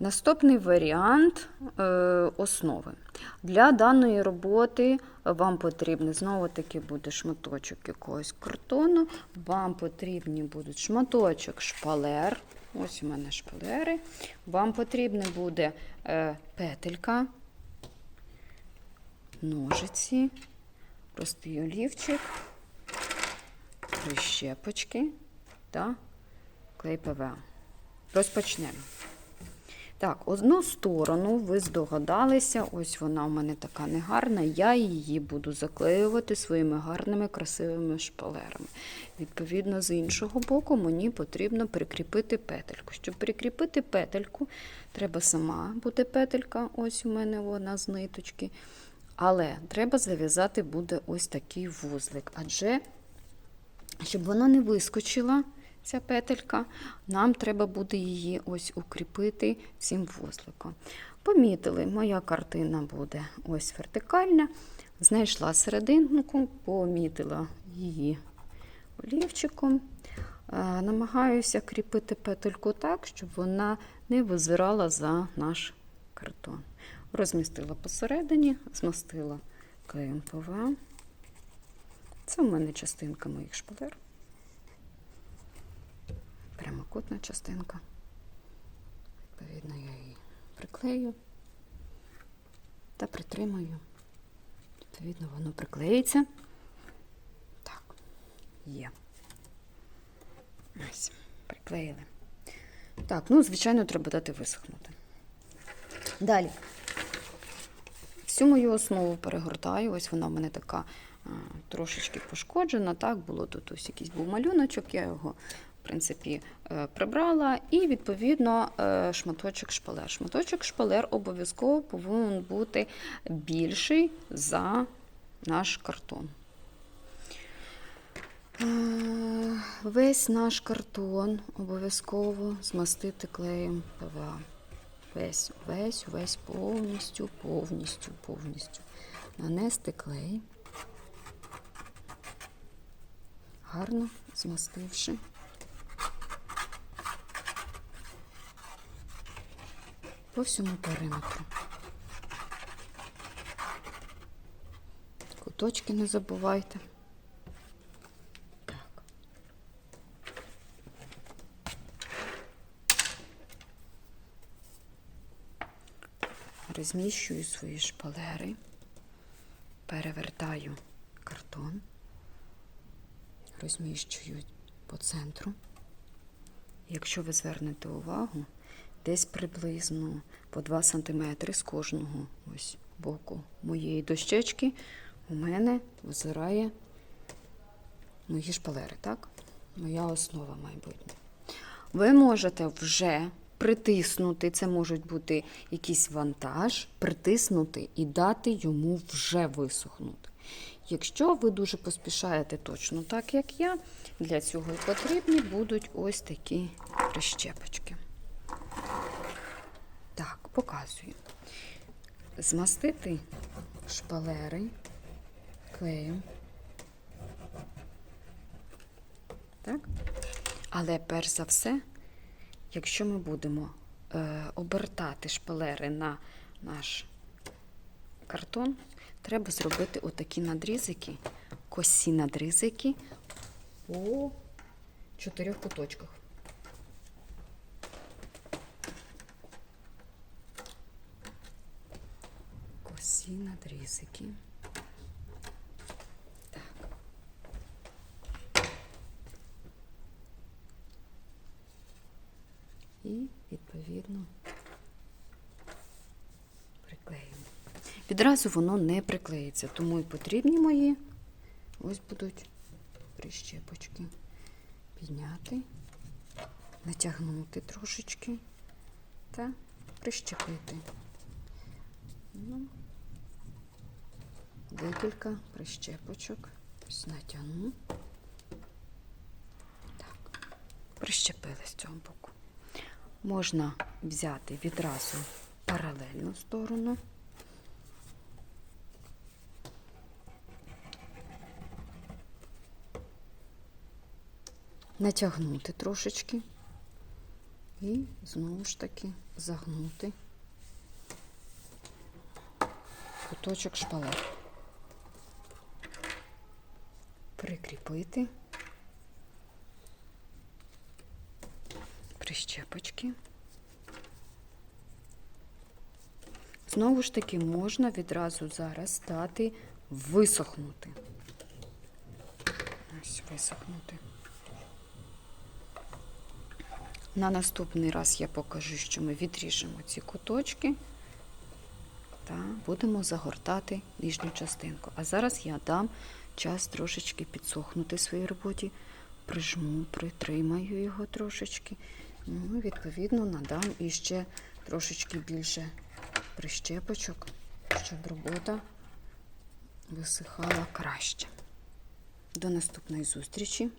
Наступний варіант е, основи. Для даної роботи вам потрібен знову таки буде шматочок якогось картону. Вам потрібні будуть шматочок шпалер. Ось у мене шпалери. Вам потрібна буде е, петелька, ножиці, простий олівчик, прищепочки та клей ПВА. Розпочнемо. Так, одну сторону ви здогадалися, ось вона у мене така негарна. Я її буду заклеювати своїми гарними, красивими шпалерами. Відповідно, з іншого боку, мені потрібно прикріпити петельку. Щоб прикріпити петельку, треба сама буде петелька, ось у мене вона з ниточки. Але треба зав'язати буде ось такий вузлик. Адже, щоб вона не вискочила, ця петелька, нам треба буде її ось укріпити цим вузликом. Помітили, моя картина буде ось вертикальна. Знайшла серединку, помітила її олівчиком. Е, Намагаюся кріпити петельку так, щоб вона не визирала за наш картон. Розмістила посередині, змастила клеєм ПВА. Це у мене частинка моїх шпалер. Прямокутна частинка. Відповідно, я її приклею та притримую. Відповідно, воно приклеїться. Так, є. Ось, приклеїли. Так, ну, звичайно, треба дати висохнути. Далі. Всю мою основу перегортаю. Ось вона в мене така трошечки пошкоджена. Так, було тут ось якийсь був малюночок, я його, принципі, е, прибрала. І, відповідно, е, шматочок шпалер. Шматочок шпалер обов'язково повинен бути більший за наш картон. Е, Весь наш картон обов'язково змастити клеєм ПВА. Весь, весь, весь повністю, повністю, повністю. Нанести клей, гарно змастивши. По всьому периметру. Куточки не забувайте. Так. Розміщую свої шпалери, перевертаю картон, розміщую по центру. Якщо ви звернете увагу, десь приблизно по 2 см з кожного ось боку моєї дощечки у мене визирає мої шпалери, так? Моя основа майбутня. Ви можете вже притиснути, це може бути якийсь вантаж, притиснути і дати йому вже висохнути. Якщо ви дуже поспішаєте точно так, як я, для цього і потрібні будуть ось такі прищепочки. Показую. Змастити шпалери клеєм. Так? Але перш за все, якщо ми будемо е, обертати шпалери на наш картон, треба зробити отакі надрізики, косі надрізики по чотирьох куточках. Косі надрізики. Так. І, відповідно, приклеїмо. Відразу воно не приклеїться, тому і потрібні мої ось будуть прищепочки. Підняти, натягнути трошечки та прищепити. Ну, декілька прищепочок. Ось натягну. Так, прищепили з цього боку. Можна взяти відразу паралельну сторону. Натягнути трошечки. І знову ж таки загнути куточок шпалер. Прикріпити прищепочки. Знову ж таки, можна відразу зараз дати висохнути. Ось висохнути. На наступний раз я покажу, що ми відріжемо ці куточки та будемо загортати нижню частинку. А зараз я дам час трошечки підсохнути своїй роботі, прижму, притримаю його трошечки. Ну, відповідно, надам іще трошечки більше прищепочок, щоб робота висихала краще. До наступної зустрічі!